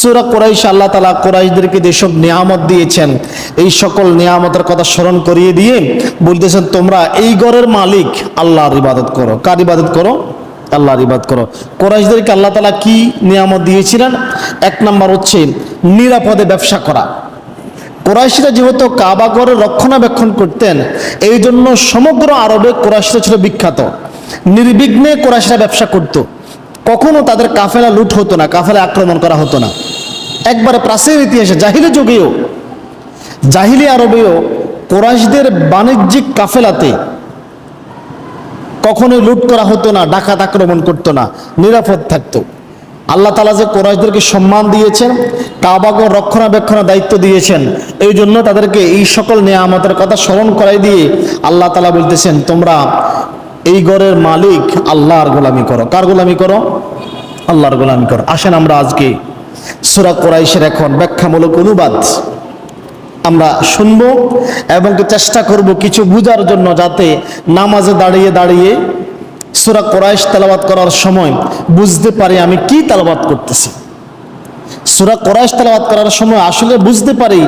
সুরা কোরাইশ, আল্লাহ তালা কোরাইশদেরকে যেসব নিয়ামত দিয়েছেন, এই সকল নিয়ামতের কথা স্মরণ করিয়ে দিয়ে বলতেছেন, তোমরা এই ঘরের মালিক, আল্লাহর ইবাদত করো। কার ইবাদত করো? আল্লাহর ইবাদ করো। কোরাইশদেরকে আল্লাহ তালা কি নিয়ামত দিয়েছিলেন? এক নাম্বার হচ্ছে নিরাপদে ব্যবসা করা। কোরাইশরা যেহেতু কাবাগরের রক্ষণাবেক্ষণ করতেন, এই জন্য সমগ্র আরবে কোরাইশরা ছিল বিখ্যাত। নির্বিঘ্নে কোরাইশরা ব্যবসা করত। কখনো তাদের কাফেলা লুট হতো না কাফেলা আক্রমণ করা হতো না। একবারে প্রাচীন ইতিহাসে, জাহিলি যুগেও, জাহিলি আরবেও কোরাইশদের বাণিজ্যিক কাফেলাতে কখনোই লুট করা হতো না, ডাকাত আক্রমণ করতো না, নিরাপদ থাকতো। আল্লাহ তালা যে কোরাইশদেরকে সম্মান দিয়েছেন কাবাগর রক্ষণাবেক্ষণের দায়িত্ব দিয়েছেন, এই জন্য তাদেরকে এই সকল নিয়ামতের কথা স্মরণ করাই দিয়ে আল্লাহ তালা বলতেছেন, তোমরা এই ঘরের মালিক আল্লাহর গোলামি করো। কার গোলামি করো? আল্লাহর গোলামি করো। আসেন আমরা আজকে সুরা কোরাইশের এখন ব্যাখ্যামূলক অনুবাদ। আমরা শুনব এবং চেষ্টা করব কিছু বুঝার জন্য যাতে নামাজে দাঁড়িয়ে দাঁড়িয়ে সুরা কোরাইশ তেলাবাত করার সময় বুঝতে পারি আমি কি তেলাবাত করতেছি। সুরা কোরাইশ তেলাবাত করার সময় আসলে বুঝতে পারি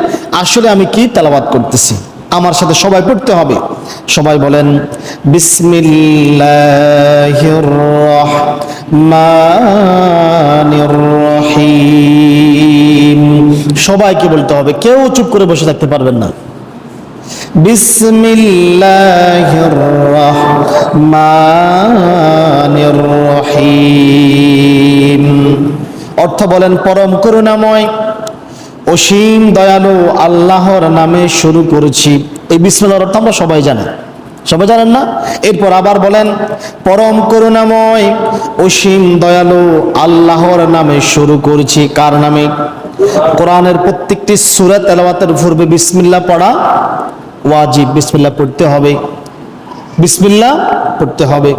আসলে আমি কি তেলাবাত করতেছি। আমার সাথে সবাই পড়তে হবে। সবাই বলেন রহিম সবাইকে বলতে হবে, কেউ চুপ করে বসে থাকতে পারবেন না। অর্থ বলেন পরম করুণাময়, অসীম দয়ালু, আল্লাহর নামে শুরু করেছি। এই বিসমিল্লাহর অর্থ আমরা সবাই জানি। সবাই জানেন না? এরপর আবার বলেন, পরম করুণাময় অসীম দয়ালু আল্লাহর নামে শুরু করেছি কার নামে? কোরআনের প্রত্যেকটি সূরা তেলাওয়াতের পূর্বে বিসমিল্লাহ পড়া ওয়াজিব। বিসমিল্লাহ পড়তে হবে। বিসমিল্লা পড়তে হবে।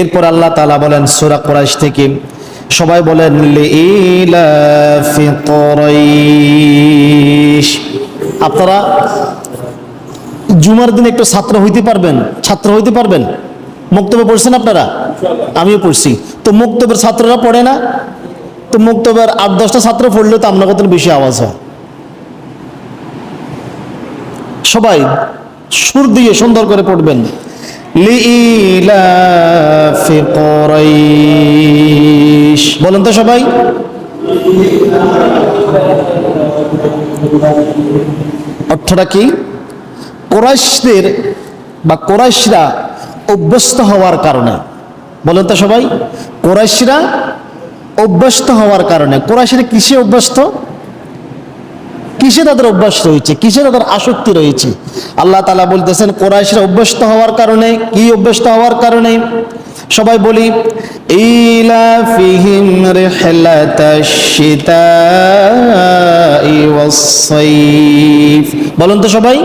এরপর আল্লাহ তাআলা বলেন সূরা কুরাইশ থেকে, সবাই বলেন আপনারা জুমার দিন একটু ছাত্র হইতে পারবেন? ছাত্র হইতে পারবেন? মুক্তবে পড়ছেন আপনারা? আমিও পড়ছি। তো মুক্তবের ছাত্ররা পড়ে না? তো মুক্তবের আট দশটা ছাত্র পড়লে তো আপনার কত বেশি আওয়াজ হয়। সবাই সুর দিয়ে সুন্দর করে পড়বেন। বলেন তো সবাই। অর্থটা কি? কোরাইশদের বা কোরাইশরা অভ্যস্ত হওয়ার কারণে। বলেন তো সবাই, কোরাইশরা অভ্যস্ত হওয়ার কারণে। কোরাইশরা কিসে অভ্যস্ত? কিসে তাদের অভ্যাস রয়েছে? কিসে তাদের আসক্তি রয়েছে? আল্লাহ তালা বলতেছেন, কোরাইশরা অভ্যস্ত হওয়ার কারণে। কি অভ্যস্ত হওয়ার কারণে? সবাই বলি বলুন তো সবাই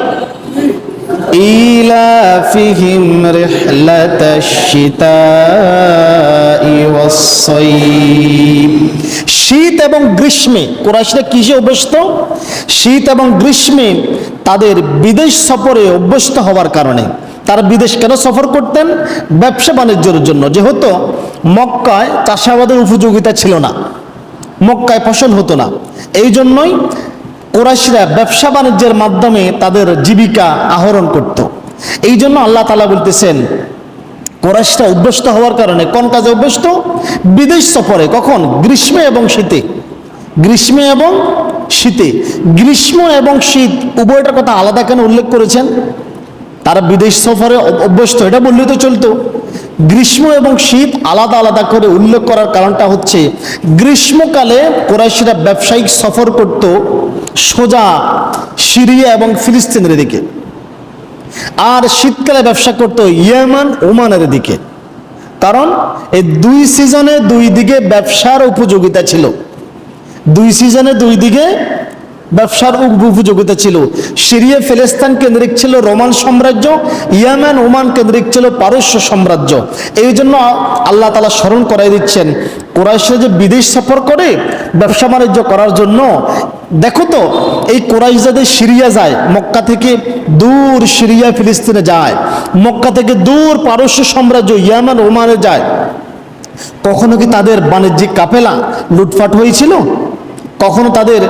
ইলাফিহিম রিহলাতাশ শিতাই ওয়াস-সাইফ শীত এবং গ্রীষ্মে, কোরাইশরা কিসে অভ্যস্ত? শীত এবং গ্রীষ্মে তাদের বিদেশ সফরে অভ্যস্ত হওয়ার কারণে। তারা বিদেশ কেন সফর করতেন? ব্যবসা বাণিজ্যের জন্য। যেহেতু মক্কায় চাষাবাদের উপযোগিতা ছিল না। মক্কায় ফসল হতো না। এই জন্যই কোরাইশরা ব্যবসা বাণিজ্যের মাধ্যমে তাদের জীবিকা আহরণ করত। এই জন্য আল্লাহ তালা বলতেছেন, কোরাইশরা অভ্যস্ত হওয়ার কারণে কোন কাজে অভ্যস্ত? বিদেশ সফরে, কখন? গ্রীষ্মে এবং শীতে। গ্রীষ্মে এবং শীতে। গ্রীষ্ম এবং শীত উভয়টার কথা আলাদা কেন উল্লেখ করেছেন? তারা বিদেশ সফরে অভ্যস্ত, এটা বললেই তো চলতো। গ্রীষ্ম এবং শীত আলাদা আলাদা করে উল্লেখ করার কারণটা হচ্ছে, গ্রীষ্মকালে কোরাইশরা ব্যবসায়িক সফর করত সোজা সিরিয়া এবং ফিলিস্তিনের দিকে। আর শীতকালে ব্যবসা করতো ইয়েমান, ওমানের দিকে। কারণ এই দুই সিজনে দুই দিকে ব্যবসার উপযোগিতা ছিল। দুই সিজনে দুই দিকে ব্যবসার উপ- উপযোগিতা ছিল। সিরিয়া, ফিলিস্তান কেন্দ্রিক ছিল রোমান সাম্রাজ্য, ইয়ামান, ওমান কেন্দ্রিক ছিল পারস্য সাম্রাজ্য। এই জন্য আল্লাহ তালা স্মরণ করাই দিচ্ছেন, কোরাইশরা যে বিদেশ সফর করে, ব্যবসা বাণিজ্য করার জন্য, দেখো তো, এই কোরাইশ যাদের সিরিয়া যায়, মক্কা থেকে দূর সিরিয়া, ফিলিস্তিনে যায়, মক্কা থেকে দূর পারস্য সাম্রাজ্য, ইয়ামান, ওমানে যায়। কখনো কি তাদের বাণিজ্যিক কাফেলা লুটপাট হয়েছিল? কখনো তাদের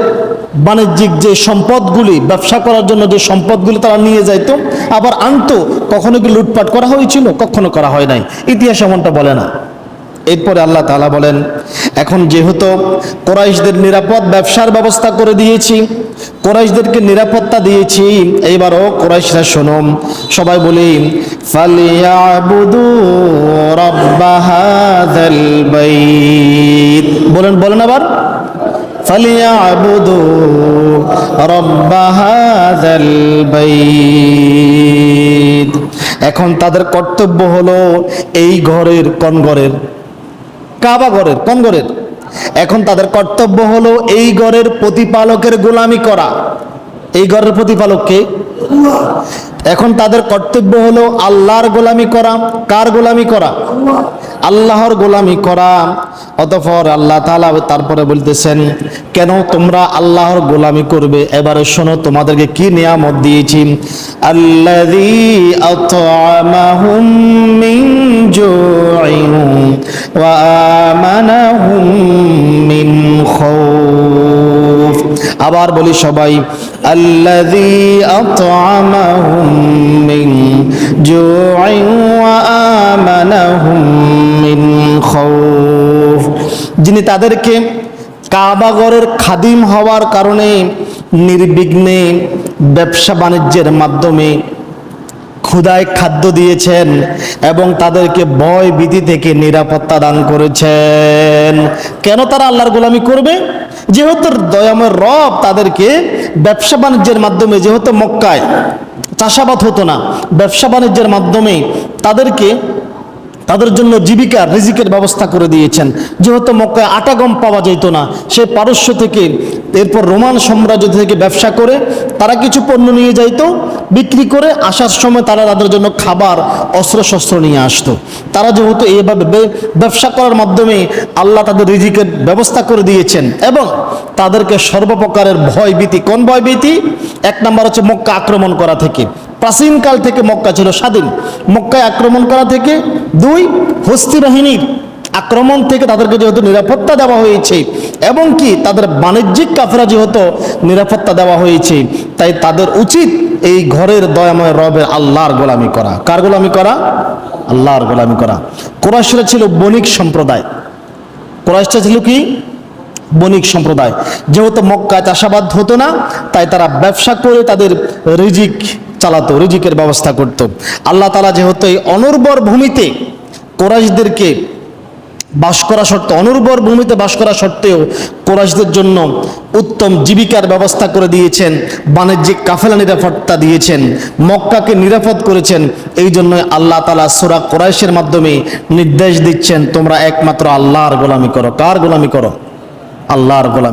বাণিজ্যিক যে সম্পদগুলি, ব্যবসা করার জন্য যে সম্পদগুলি তারা নিয়ে যাইত, আবার আনতো, কখনো কি লুটপাট করা হয়েছিল? কখনো করা হয় নাই। ইতিহাস এমনটা বলে না। এরপরে আল্লাহ তাআলা বলেন, এখন যেহেতু কোরাইশদের নিরাপদ ব্যবসার ব্যবস্থা করে দিয়েছি, কোরাইশদেরকে নিরাপত্তা দিয়েছি, এইবারও কোরাইশরা শোনো, সবাই বলি বলেন বলেন আবার। ফালিয়াবুদু রাব্বা হাযাল বাইত এখন তাদের কর্তব্য হলো এই ঘরের কোন ঘরের কাবা ঘরের কোন ঘরের এখন তাদের কর্তব্য হলো এই ঘরের প্রতিপালকের গোলামি করা। এই ঘরের প্রতিপালককে এখন তাদের কর্তব্য হলো আল্লাহর গোলামি করা। কার গোলামি করা? আল্লাহর গোলামি করা। অতঃপর আল্লাহ তাআলা তারপরে বলতেছেন, কেন তোমরা আল্লাহর গোলামি করবে? এবারে শোনো, তোমাদেরকে কি নিয়ামত দিয়েছি। আবার বলি সবাই, আল্লাযী আত'আমাহুম মিন আমানাহুম মিন খাউফ যিনি তাদেরকে কাবাগরের খাদিম হওয়ার কারণে নির্বিঘ্নে ব্যবসা বাণিজ্যের মাধ্যমে ক্ষুদায় খাদ্য দিয়েছেন এবং তাদেরকে ভয় ভীতি থেকে নিরাপত্তা দান করেছেন। কেন তারা আল্লাহর গোলামি করবে? যেহেতু দয়াময় রব তাদেরকে ব্যবসা বাণিজ্যের মাধ্যমে, যেহেতু মক্কায় চাষাবাদ হতো না, ব্যবসা বাণিজ্যের মাধ্যমে তাদেরকে তাদের জন্য জীবিকা রিজিকের ব্যবস্থা করে দিয়েছেন। যেহেতু মক্কায় আটা গম পাওয়া যেত না, সে পারস্য থেকে, এরপর রোমান সাম্রাজ্য থেকে ব্যবসা করে, তারা কিছু পণ্য নিয়ে যাইতো, বিক্রি করে, আসার সময় তারা তাদের জন্য খাবার, অস্ত্রশস্ত্র নিয়ে আসতো। তারা যেহেতু এইভাবে ব্যবসা করার মাধ্যমে আল্লাহ তাদের রিজিকের ব্যবস্থা করে দিয়েছেন এবং তাদেরকে সর্বপ্রকারের ভয় ভীতি কোন ভয় ভীতি এক নম্বর হচ্ছে মক্কা আক্রমণ করা থেকে। প্রাচীনকাল থেকে মক্কা ছিল স্বাধীন। মক্কায় আক্রমণ করা থেকে দুই, হস্তি বাহিনীর আক্রমণ থেকে তাদেরকে যেহেতু নিরাপত্তা দেওয়া হয়েছে, এবং কি তাদের বাণিজ্যিক কাফেরা যেহেতু নিরাপত্তা দেওয়া হয়েছে, তাই তাদের উচিত এই ঘরের দয়াময় রবের আল্লাহর গোলামি করা। কার গোলামি করা? আল্লাহর গোলামি করা। কোরাইশরা ছিল বণিক সম্প্রদায়। কোরাইশটা ছিল কি? বণিক সম্প্রদায়। যেহেতু মক্কায় চাষাবাদ হতো না, তাই তারা ব্যবসা করে তাদের রিজিক চালাতো, রিজিকের ব্যবস্থা করত। আল্লাহ তালা যেহেতু এই অনুর্বর ভূমিতে কোরাইশদেরকে বাস করা সত্ত্বেও অনুর্বর ভূমিতে বাস করা সত্ত্বেও কোরাইশদের জন্য উত্তম জীবিকার ব্যবস্থা করে দিয়েছেন, বাণিজ্যিক কাফেলা নিরাপত্তা দিয়েছেন, মক্কাকে নিরাপদ করেছেন। এই জন্য আল্লাহ তালা সুরা কোরাইশের মাধ্যমে নির্দেশ দিচ্ছেন, তোমরা একমাত্র আল্লাহর গোলামি করো। কার গোলামি করো? আল্লাহর গোলামি।